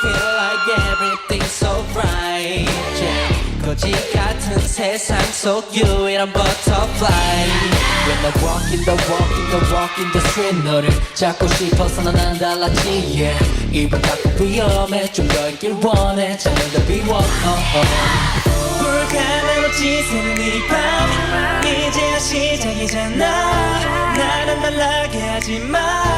feel like everything's so bright yeah. 거짓 같은 세상 속 you 이런 butterfly When I walk in the walk in the walk in the street 너를 찾고 싶어서 난 달랐지 yeah. 입은 닫고 위험해 좀더 있길 원해 찾는 더 비워 oh, oh. 불가능을 지새는 이밤 이제야 시작이잖아 나는 달라게 하지마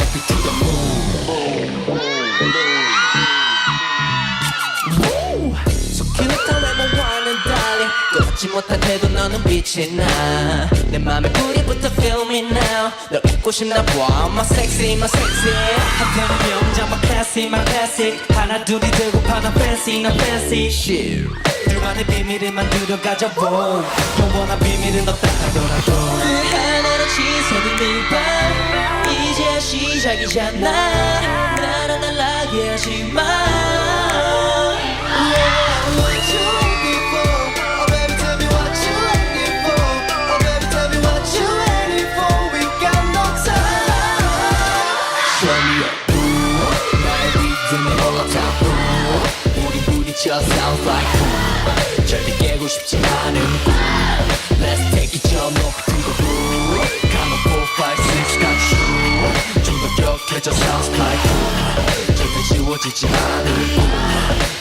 속히는 탐에 뭐와는 달리. 끊지 못한 태도 너는 빛이 나내 맘에 붙어 feel me now. 널 잊고 싶나 봐. My sexy my sexy. 한편은 명작 my classy my classic. 하나 둘이 들고 파는 fancy 너 fancy. shit 둘만의 비밀을 만들어 가져보. 영원한 비밀은 없다 하더라도 그 하나로 치솟는 이밤. 이제야 시작이잖아. 나를 날라게 하지마 Show me groove 나의 리듬에 올라타 우리 부딪혀 sounds like boom 절대 깨고 싶지 않은 꿈 Let's take it 저 높이 to the roof Come on four five six got you 좀더 격해져 sounds like boom 절대 지워지지 않을 꿈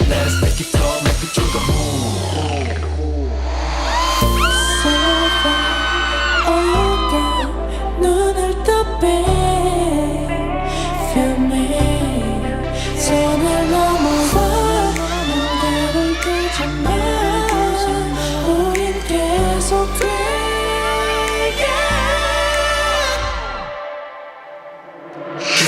Let's take it to the moon Yeah.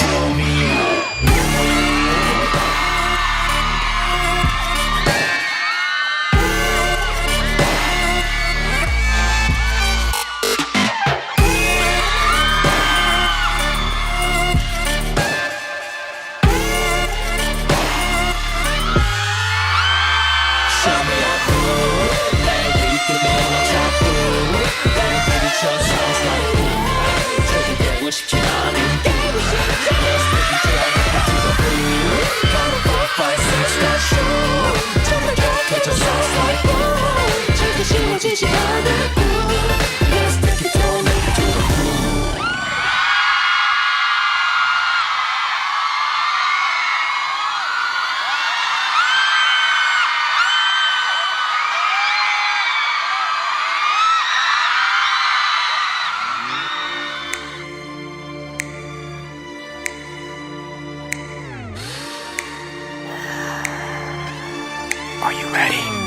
Are you ready?